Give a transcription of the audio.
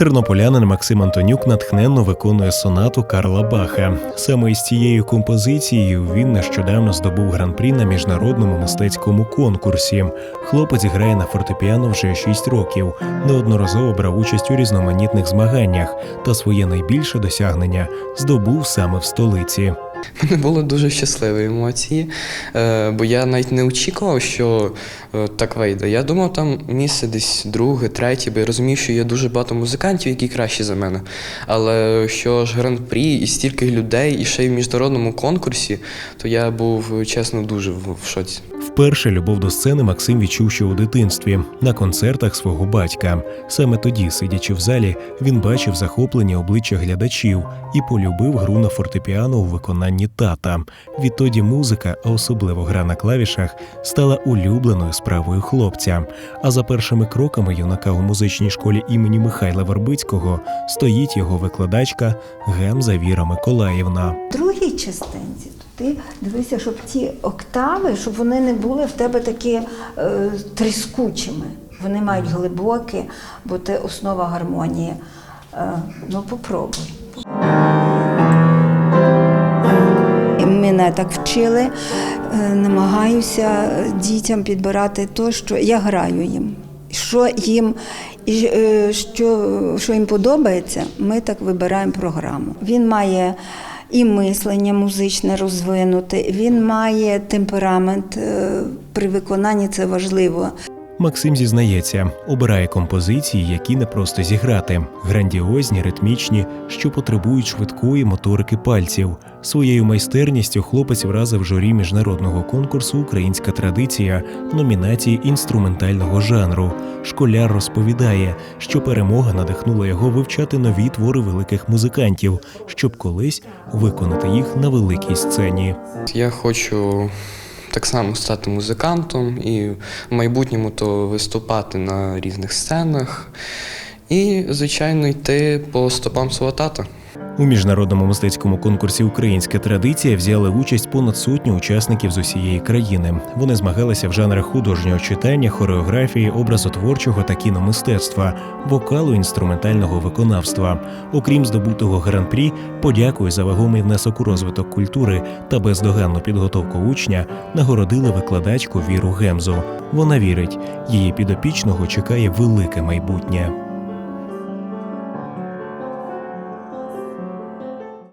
Тернополянин Максим Антонюк натхненно виконує сонату Карла Баха. Саме із цією композицією він нещодавно здобув гран-прі на міжнародному мистецькому конкурсі. Хлопець грає на фортепіано вже 6 років, неодноразово брав участь у різноманітних змаганнях та своє найбільше досягнення здобув саме в столиці. Мене були дуже щасливі емоції, е, бо я навіть не очікував, що е, так вийде. Я думав, там місце десь друге, третє, бо я розумів, що є дуже багато музикантів, які кращі за мене. Але що ж гран-прі і стільки людей, і ще й в міжнародному конкурсі, то я був чесно дуже в шоці. Вперше любов до сцени Максим відчув ще у дитинстві на концертах свого батька. Саме тоді, сидячи в залі, він бачив захоплення обличчя глядачів і полюбив гру на фортепіано у виконанні тата. Відтоді музика, а особливо гра на клавішах, стала улюбленою справою хлопця. А за першими кроками юнака у музичній школі імені Михайла Вербицького стоїть його викладачка Гемза Віра Миколаївна. Другій частинці ти дивися, щоб ті октави, щоб вони не були в тебе такі е, тріскучими. Вони мають глибокі, бо це основа гармонії. Е, ну, попробуй. Мене так вчили, е, намагаюся дітям підбирати те, що я граю їм. Що їм, і, е, що, що їм подобається, ми так вибираємо програму. Він має і мислення музичне розвинути, він має темперамент е, при виконанні це важливо. Максим зізнається, обирає композиції, які не просто зіграти, грандіозні, ритмічні, що потребують швидкої моторики пальців. Своєю майстерністю хлопець вразив журі міжнародного конкурсу Українська традиція номінації інструментального жанру. Школяр розповідає, що перемога надихнула його вивчати нові твори великих музикантів, щоб колись виконати їх на великій сцені. Я хочу так само стати музикантом і в майбутньому то виступати на різних сценах і, звичайно, йти по стопам свого тата. У міжнародному мистецькому конкурсі Українська традиція взяли участь понад сотню учасників з усієї країни. Вони змагалися в жанрах художнього читання, хореографії, образотворчого та кіномистецтва, вокалу, інструментального виконавства. Окрім здобутого гран-прі, подякою за вагомий внесок у розвиток культури та бездоганну підготовку учня нагородили викладачку Віру Гемзу. Вона вірить, її підопічного чекає велике майбутнє.